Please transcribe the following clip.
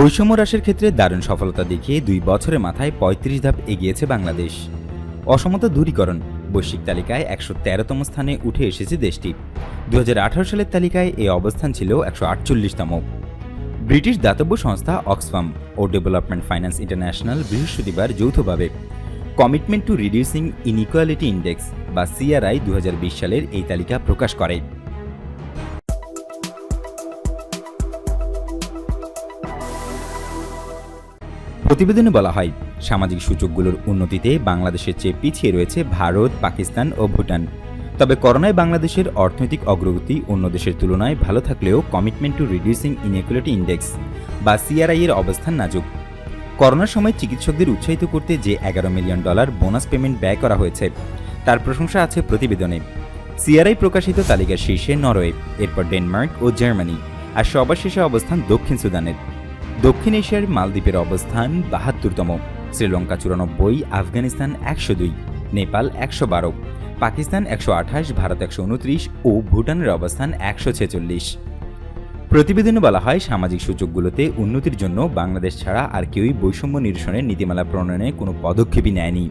বৈষম্য হ্রাসের ক্ষেত্রে দারুণ সফলতা দেখিয়ে দুই বছরের মাথায় পঁয়ত্রিশ ধাপ এগিয়েছে বাংলাদেশ। অসমতা দূরীকরণ, বৈশ্বিক তালিকায় একশো তেরোতম স্থানে উঠে এসেছে দেশটি। দু হাজার আঠারো সালের তালিকায় এই অবস্থান ছিল একশো আটচল্লিশতম। ব্রিটিশ দাতব্য সংস্থা অক্সফাম ও ডেভেলপমেন্ট ফাইন্যান্স ইন্টারন্যাশনাল বৃহস্পতিবার যৌথভাবে commitment to reducing inequality index, বা সিআরআই দু হাজার বিশ সালের এই তালিকা প্রকাশ করে। প্রতিবেদনে বলা হয়, সামাজিক সূচকগুলোর উন্নতিতে বাংলাদেশের চেয়ে পিছিয়ে রয়েছে ভারত, পাকিস্তান ও ভুটান। তবে করোনায় বাংলাদেশের অর্থনৈতিক অগ্রগতি অন্য দেশের তুলনায় ভালো থাকলেও commitment to reducing inequality index বা সিআরআই এর অবস্থান নাজুক। করোনার সময় চিকিৎসকদের উৎসাহিত করতে যে এগারো মিলিয়ন ডলার বোনাস পেমেন্ট ব্যয় করা হয়েছে, তার প্রশংসা আছে প্রতিবেদনে। সিআরআই প্রকাশিত তালিকার শীর্ষে নরওয়ে, এরপর ডেনমার্ক ও জার্মানি, আর সবার শেষে অবস্থান দক্ষিণ সুদানের। দক্ষিণ এশিয়ার মালদ্বীপের অবস্থান বাহাত্তরতম, শ্রীলঙ্কা চুরানব্বই, আফগানিস্তান একশো দুই, নেপাল একশো বারো, পাকিস্তান একশো আঠাশ, ভারত একশো উনত্রিশ ও ভুটানের অবস্থান একশো ছেচল্লিশ। প্রতিবেদনে বলা হয়, সামাজিক সূচকগুলোতে উন্নতির জন্য বাংলাদেশ ছাড়া আর কেউই বৈষম্য নিরসনের নীতিমালা প্রণয়নে কোনো পদক্ষেপই নেয়নি।